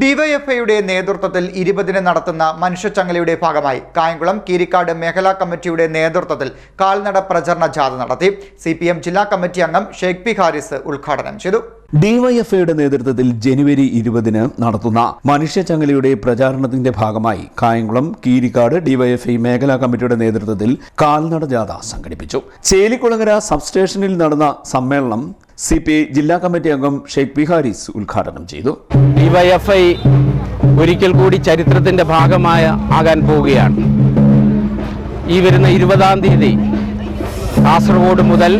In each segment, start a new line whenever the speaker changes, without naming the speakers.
ഡിവൈഎഫ്ഐയുടെ നേതൃത്വത്തിൽ ഇരുപതിന് നടത്തുന്ന മനുഷ്യച്ചങ്ങലയുടെ ഭാഗമായി കായംകുളം കീരിക്കാട് മേഖലാ കമ്മിറ്റിയുടെ നേതൃത്വത്തിൽ കാൽനട പ്രചരണ ജാഥ നടത്തി. സി ജില്ലാ കമ്മിറ്റി അംഗം ഷെയ്ഖ് പി ഹാരിസ് ഉദ്ഘാടനം ചെയ്തു.
ഡിവൈഎഫ്ഐയുടെ നേതൃത്വത്തിൽ ജനുവരി ഇരുപതിന് നടത്തുന്ന മനുഷ്യച്ചങ്ങലയുടെ പ്രചാരണത്തിന്റെ ഭാഗമായി കായംകുളം കീരിക്കാട് ഡിവൈഎഫ്ഐ മേഖലാ കമ്മിറ്റിയുടെ നേതൃത്വത്തിൽ കാൽനട ജാഥ സംഘടിപ്പിച്ചു. ചേലിക്കുളങ്ങര സബ്സ്റ്റേഷനിൽ നടന്ന സമ്മേളനം സി പി ജില്ലാ കമ്മിറ്റി അംഗം ഷെയ്ഖ് പി ഹാരിസ് ഉദ്ഘാടനം ചെയ്തു.
ഡിവൈഎഫ്ഐ ഒരിക്കൽ കൂടി ചരിത്രത്തിന്റെ ഭാഗമായ ആകാൻ പോവുകയാണ്. ഈ വരുന്ന ഇരുപതാം തീയതി കാസർഗോഡ് മുതൽ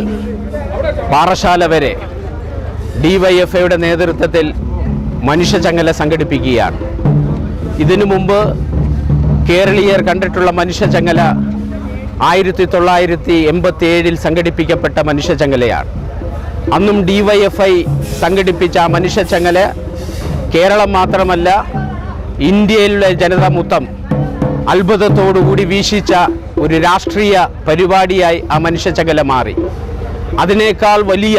പാറശാല വരെ ഡിവൈഎഫ്ഐയുടെ നേതൃത്വത്തിൽ മനുഷ്യചങ്ങല സംഘടിപ്പിക്കുകയാണ്. ഇതിനു മുമ്പ് കേരളീയർ കണ്ടിട്ടുള്ള മനുഷ്യചങ്ങല ആയിരത്തി തൊള്ളായിരത്തി എൺപത്തി ഏഴിൽ സംഘടിപ്പിക്കപ്പെട്ട മനുഷ്യചങ്ങലയാണ് അന്നും ഡിവൈഎഫ്ഐ സംഘടിപ്പിച്ച ആ മനുഷ്യച്ചങ്ങൽ കേരളം മാത്രമല്ല ഇന്ത്യയിലെ ജനത മൊത്തം അത്ഭുതത്തോടുകൂടി വീശിച്ച ഒരു രാഷ്ട്രീയ പരിപാടിയായി ആ മനുഷ്യച്ചങ്ങല മാറി. അതിനേക്കാൾ വലിയ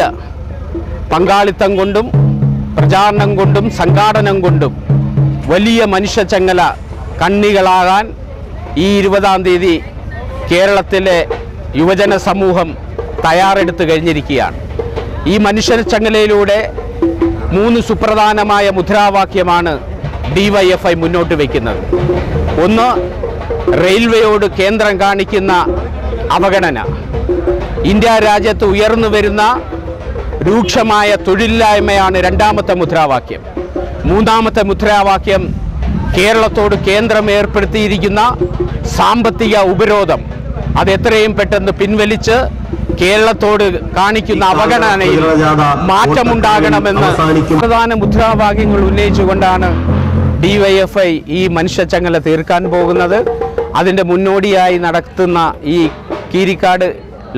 പങ്കാളിത്തം കൊണ്ടും പ്രചാരണം കൊണ്ടും സംഘാടനം കൊണ്ടും വലിയ മനുഷ്യച്ചങ്ങല കണ്ണികളാകാൻ ഈ ഇരുപതാം തീയതി കേരളത്തിലെ യുവജന സമൂഹം തയ്യാറെടുത്ത് കഴിഞ്ഞിരിക്കുകയാണ്. ഈ മനുഷ്യച്ചങ്ങലയിലൂടെ മൂന്ന് സുപ്രധാനമായ മുദ്രാവാക്യമാണ് ഡിവൈഎഫ്ഐ മുന്നോട്ട് വയ്ക്കുന്നത്. ഒന്ന് റെയിൽവേയോട് കേന്ദ്രം കാണിക്കുന്ന അവഗണന. ഇന്ത്യ രാജ്യത്ത് ഉയർന്നു വരുന്ന രൂക്ഷമായ തൊഴിലില്ലായ്മയാണ് രണ്ടാമത്തെ മുദ്രാവാക്യം. മൂന്നാമത്തെ മുദ്രാവാക്യം കേരളത്തോട് കേന്ദ്രം ഏർപ്പെടുത്തിയിരിക്കുന്ന സാമ്പത്തിക ഉപരോധം. അത് എത്രയും പെട്ടെന്ന് പിൻവലിച്ച് കേരളത്തോട് കാണിക്കുന്ന അവഗണനയിൽ മാറ്റമുണ്ടാകണമെന്ന് പ്രധാന മുദ്രാവാക്യങ്ങൾ ഉന്നയിച്ചുകൊണ്ടാണ് ഡിവൈഎഫ്ഐ ഈ മനുഷ്യച്ചങ്ങല തീർക്കാൻ പോകുന്നത്. അതിന്റെ മുന്നോടിയായി നടത്തുന്ന ഈ കീരിക്കാട്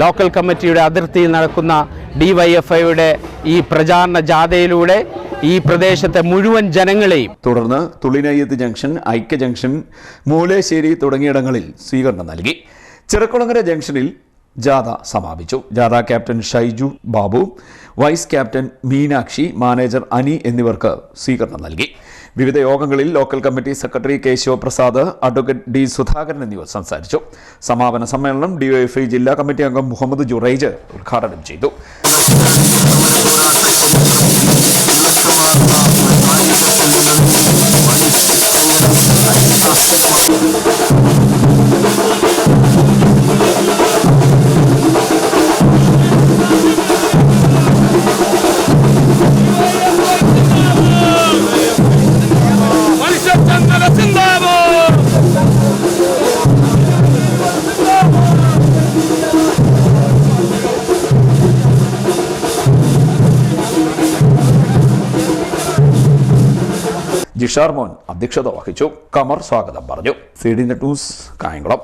ലോക്കൽ കമ്മിറ്റിയുടെ അതിർത്തിയിൽ നടക്കുന്ന ഡിവൈഎഫ്ഐയുടെ ഈ പ്രചാരണ ജാഥയിലൂടെ ഈ പ്രദേശത്തെ മുഴുവൻ ജനങ്ങളെയും
തുടർന്ന് തുളിനയ്യത്ത് ജംഗ്ഷൻ ഐക്യ ജംഗ്ഷൻ മൂലേശ്ശേരി തുടങ്ങിയിടങ്ങളിൽ സ്വീകരണം നൽകി. ചെറുക്കുളങ്ങര ജംഗ്ഷനിൽ ജാഥ സമാപിച്ചു. ജാഥ captain Shaiju Babu vice captain Meenakshi manager Ani എന്നിവർക്ക് സ്വീകരണം നൽകി. വിവിധ യോഗങ്ങളിൽ local committee secretary Keshava Prasad advocate D Sudhakaran എന്നിവർ സംസാരിച്ചു. സമാപന സമ്മേളനം ഡിഒഎഫ്ഐ ജില്ലാ കമ്മിറ്റി അംഗം മുഹമ്മദ് ജുറൈജ് ഉദ്ഘാടനം ചെയ്തു. ജിഷാർ മോൻ അധ്യക്ഷത വഹിച്ചു. കമർ സ്വാഗതം പറഞ്ഞു. C D news Kayamkulam.